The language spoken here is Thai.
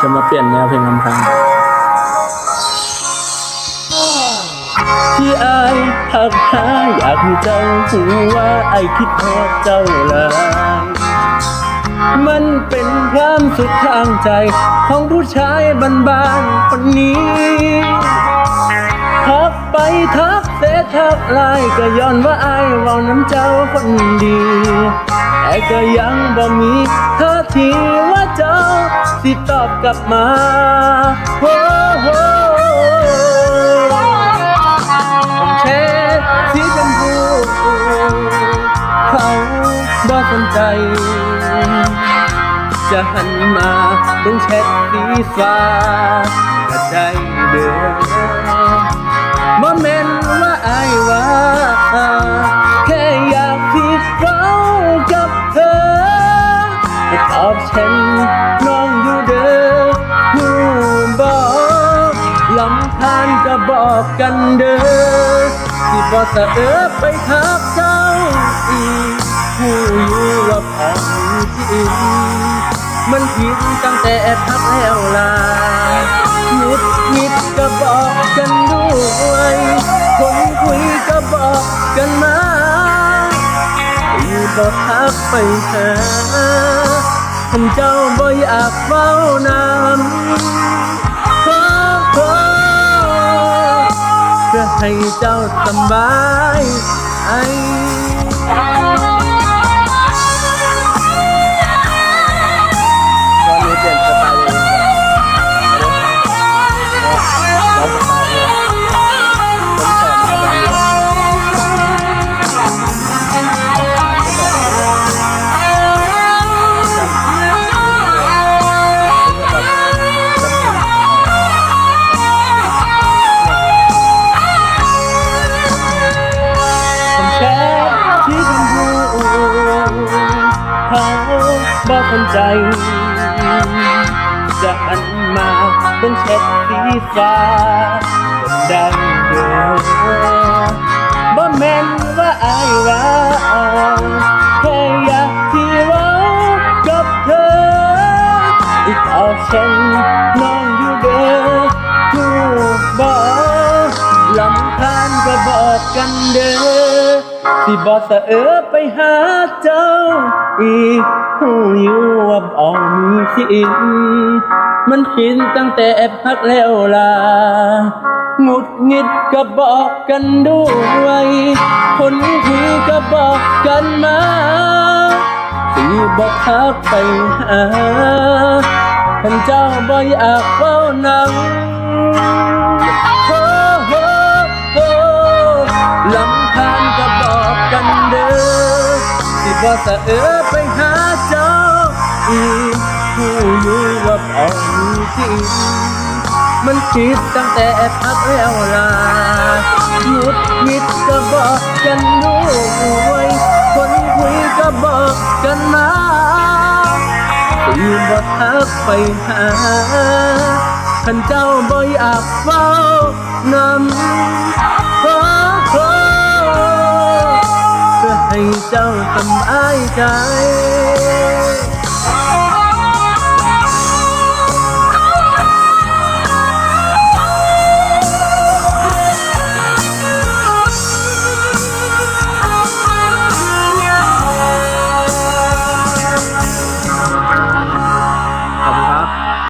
จะมาเปลี่ยนแนวเพลงลำพังที่อายหักหาอยากให้เจ้าหูว่าไอายคิดทอดเจ้าหลายมันเป็นความสุขทางใจของผู้ชายบ้านๆคนนี้ทักไปทักเส ทักไลน์ก็ย้อนว่าไอายเว่าน้ำเจ้าคนดี แต่ก็ยังบ่มีท่าทีว่าเจ้า สิตอบกลับมาโอ้โหผมแช่สีชมพูเขาบ่สนใจ จะหันมาต้องแชทสีฟ้าก็ได้เด้อบ่แม่น ก็บอกกันเด้อที่บ่สะเออไปทักเจ้าอีกหูอยู่ว่าพอมจริงมันผิดตั้งแต่ทักแล้วล่ะหยุดหิดก็บอกกันด้วยคนคุยก็บอกกันมาอยู่บอกทักไปหาท่านเจ้าบ่อยากเฝ้านำข ให้เจ้าสบายไอ บ่สนใจ จะหันมาต้องเช็ดสีฟ้าเป็นดังเดิมบ่แม่นว่าอายว่าแค่อยากที่เว่ากับเธออีกตอบฉันนองอยู่เด้อทูกบอกลำคาญก็บอกกันเด้อสิบอสเออไปหาเจ้าอีก หูอยู่ว่าบ่มีสิน มันผิดตั้งแต่พักแล้วล่ะหงุดหงิดก็บอกกันด้วย คนคุยก็บอกกันมาสีบอกทักไปหาท่านเจ้าบ่อยากเฝ้านังโอ้โหโอ้ลำพานก็บอกกันเด้อสิบ่สะเออไปหาีผู้อยู่ว่าบ่มีจริงมันคิดตั้งแต่พักแล้วล่ะหยุดหิดก็บอกกันด้วยคนคุยก็บอกกันมาสีบ่ทักไปหาท่านเจ้าบ่อยากเฝ้านำขอขอเพื่อให้เจ้าสำอายใจ